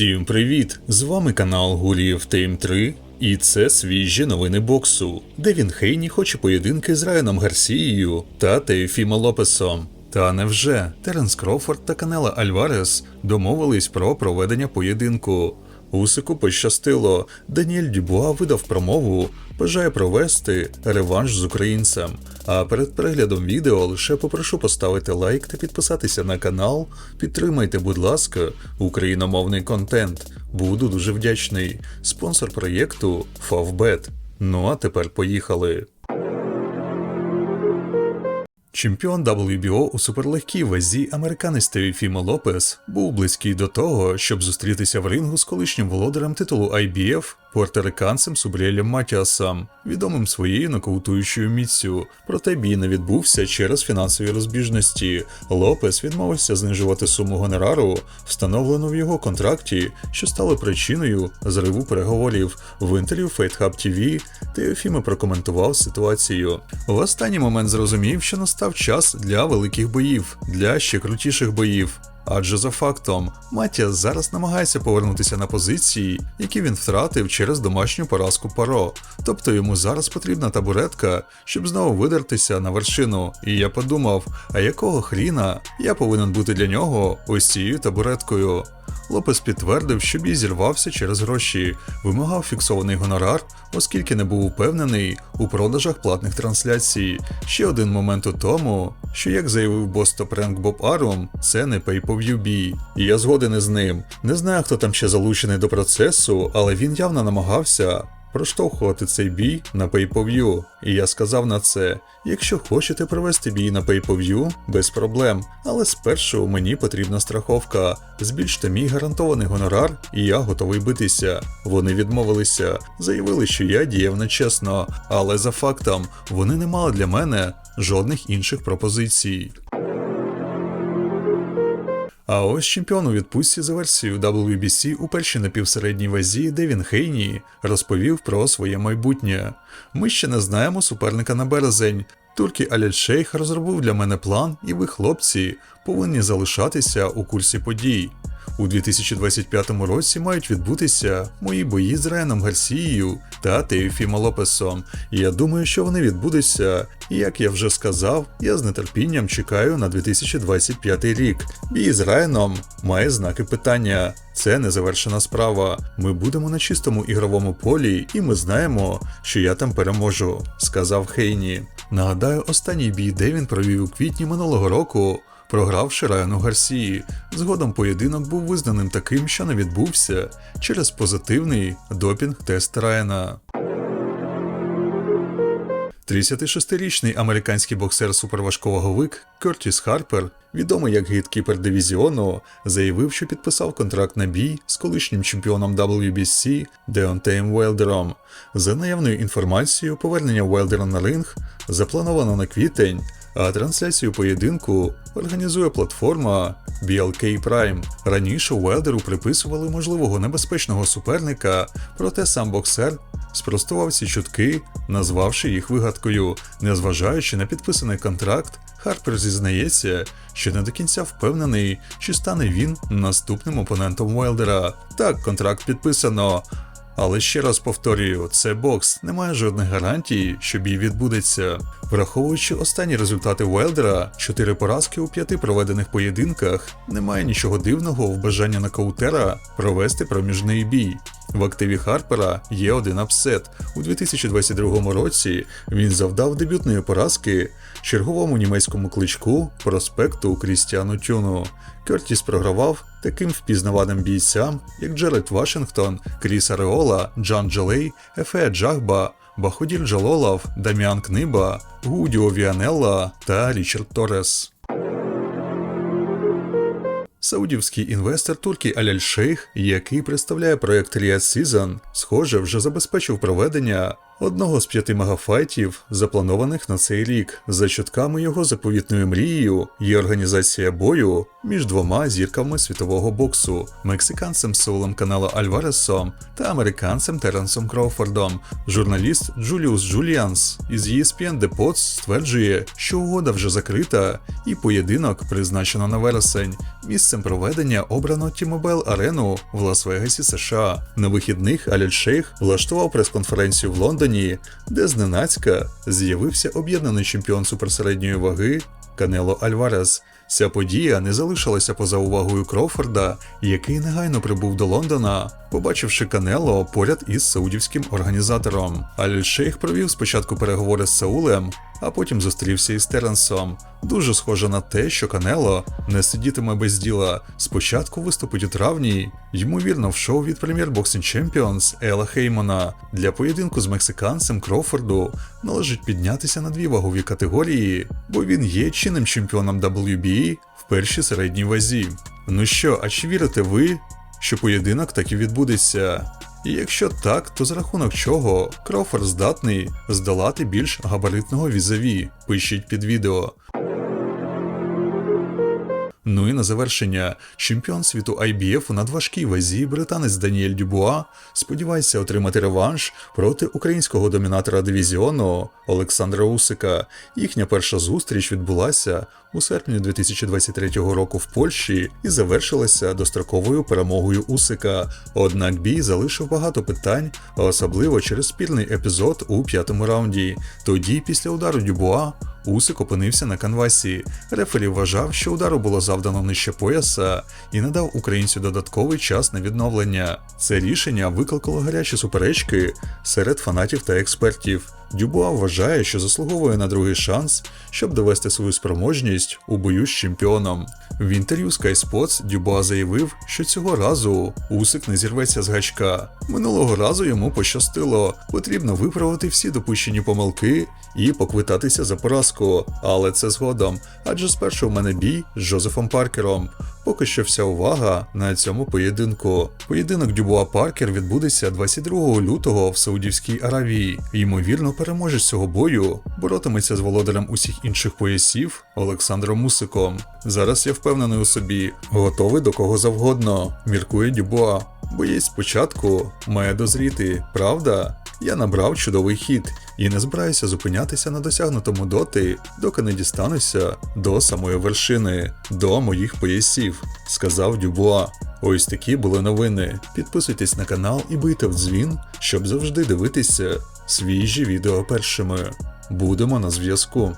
Всім привіт! З вами канал Гуліїв Тейм 3, і це свіжі новини боксу. Девін Хейні хоче поєдинки з Райаном Гарсією та Тейфіма Лопесом. Та невже Теренс Крофорд та Канела Альварес домовились про проведення поєдинку. Усику пощастило. Даніель Дюбуа видав промову, бажає провести реванш з українцем. А перед переглядом відео лише попрошу поставити лайк та підписатися на канал. Підтримайте, будь ласка, україномовний контент. Буду дуже вдячний. Спонсор проєкту Favbet. Ну а тепер поїхали. Чемпіон WBO у суперлегкій вазі американець Теофімо Лопес був близький до того, щоб зустрітися в рингу з колишнім володарем титулу IBF пуерториканцем Субріелем Матіасом, відомим своєю нокаутуючою міцю. Проте бій не відбувся через фінансові розбіжності. Лопес відмовився знижувати суму гонорару, встановлену в його контракті, що стало причиною зриву переговорів. В інтерв'ю Fight Hub TV Теофімо прокоментував ситуацію. В останній момент зрозумів, що настав час для великих боїв, для ще крутіших боїв. Адже за фактом, Матіас зараз намагається повернутися на позиції, які він втратив через домашню поразку Паро. Тобто йому зараз потрібна табуретка, щоб знову видертися на вершину. І я подумав, а якого хріна я повинен бути для нього ось цією табуреткою. Лопес підтвердив, що бій зірвався через гроші, вимагав фіксований гонорар, оскільки не був упевнений у продажах платних трансляцій. Ще один момент у тому, що як заявив Бостопренк Боб Арум, це не pay-per-view бій. І я згоден із ним. Не знаю, хто там ще залучений до процесу, але він явно намагався. Проштовхувати цей бій на pay-per-view. І я сказав на це: якщо хочете провести бій на pay-per-view, без проблем. Але спершу мені потрібна страховка. Збільште мій гарантований гонорар, і я готовий битися. Вони відмовилися, заявили, що я діяв нечесно, але за фактом вони не мали для мене жодних інших пропозицій. А ось чемпіон у відпустці за версією WBC у першій напівсередній вазі Девін Хейні розповів про своє майбутнє. Ми ще не знаємо суперника на березень. Туркі Аляль Шейх розробив для мене план, і ви, хлопці, повинні залишатися у курсі подій. У 2025 році мають відбутися мої бої з Райаном Гарсією та Теофімо Лопесом. І я думаю, що вони відбудуться. І як я вже сказав, я з нетерпінням чекаю на 2025 рік. Бій з Райаном має знаки питання. Це незавершена справа. Ми будемо на чистому ігровому полі, і ми знаємо, що я там переможу, сказав Хейні. Нагадаю, останній бій, де він провів у квітні минулого року, програвши Райану Гарсії. Згодом поєдинок був визнаним таким, що не відбувся через позитивний допінг-тест Райана. 36-річний американський боксер суперважкого вик Кертіс Харпер, відомий як гейткіпер дивізіону, заявив, що підписав контракт на бій з колишнім чемпіоном WBC Деонтеєм Уелдером. За наявною інформацією, повернення Уелдера на ринг заплановано на квітень, а трансляцію поєдинку організує платформа BLK Prime. Раніше Уелдеру приписували можливого небезпечного суперника, проте сам боксер спростував ці чутки, назвавши їх вигадкою. Незважаючи на підписаний контракт, Харпер зізнається, що не до кінця впевнений, чи стане він наступним опонентом Уелдера. Так, контракт підписано. Але ще раз повторюю, це бокс, немає жодних гарантій, що бій відбудеться. Враховуючи останні результати Уелдера, 4 поразки у 5 проведених поєдинках, немає нічого дивного в бажанні нокаутера провести проміжний бій. В активі Харпера є один апсет. У 2022 році він завдав дебютної поразки черговому німецькому кличку проспекту Крістіану Тюну. Кертіс програвав таким впізнаваним бійцям, як Джеред Вашингтон, Кріс Ареола, Джан Джалей, Ефе Джагба, Баходіль Джалолав, Даміан Книба, Гудіо Віанелла та Річард Торрес. Саудівський інвестор Туркі Аляль Шейх, який представляє проект Riyadh Сізан, схоже, вже забезпечив проведення одного з п'яти мегафайтів, запланованих на цей рік. За чутками його заповітною мрією є організація бою між двома зірками світового боксу мексиканцем Саулем Канело Альваресом та американцем Теренсом Кроуфордом. Журналіст Джуліус Джуліанс із ESPN Депот стверджує, що угода вже закрита, і поєдинок призначено на вересень. Місцем проведення обрано T-Mobile арену в Лас-Вегасі, США. На вихідних Аляль Шейх влаштував прес-конференцію в Лондоні, де зненацька з'явився об'єднаний чемпіон суперсередньої ваги Канело Альварес. Ця подія не залишилася поза увагою Кроуфорда, який негайно прибув до Лондона, побачивши Канело поряд із саудівським організатором. Аль Шейх провів спочатку переговори з Саулем, а потім зустрівся із Теренсом. Дуже схоже на те, що Канело не сидітиме без діла. Спочатку виступить у травні, ймовірно, в шоу від Premier Boxing Champions Ела Хеймана. Для поєдинку з мексиканцем Кроуфорду належить піднятися на дві вагові категорії, бо він є чинним чемпіоном WBA в першій середній вазі. Ну що, а чи вірите ви, що поєдинок так і відбудеться? І якщо так, то за рахунок чого Кроуфорд здатний здолати більш габаритного візаві? Пишіть під відео. Ну і на завершення, чемпіон світу IBF у надважкій вазі британець Даніель Дюбуа сподівається отримати реванш проти українського домінатора дивізіону Олександра Усика. Їхня перша зустріч відбулася у серпні 2023 року в Польщі і завершилася достроковою перемогою Усика. Однак бій залишив багато питань, особливо через спільний епізод у п'ятому раунді. Тоді, після удару Дюбуа, Усик опинився на канвасі. Рефері вважав, що удару було завдано нижче пояса і не дав українцю додатковий час на відновлення. Це рішення викликало гарячі суперечки серед фанатів та експертів. Дюбуа вважає, що заслуговує на другий шанс, щоб довести свою спроможність у бою з чемпіоном. В інтерв'ю Sky Sports Дюбуа заявив, що цього разу Усик не зірветься з гачка. Минулого разу йому пощастило. Потрібно виправити всі допущені помилки і поквитатися за поразку. Але це згодом. Адже спершу в мене бій з Джозефом Паркером. Поки що вся увага на цьому поєдинку. Поєдинок Дюбуа Паркер відбудеться 22 лютого в Саудівській Аравії. Ймовірно, переможець цього бою боротиметься з володарем усіх інших поясів Олександром Мусиком. Зараз я впевнений у собі, готовий до кого завгодно, міркує Дюбуа. Боєць спочатку має дозріти, правда? Я набрав чудовий хід і не збираюся зупинятися на досягнутому доти, доки не дістануся до самої вершини, до моїх поясів, сказав Дюбуа. Ось такі були новини. Підписуйтесь на канал і бийте в дзвін, щоб завжди дивитися свіжі відео першими. Будемо на зв'язку.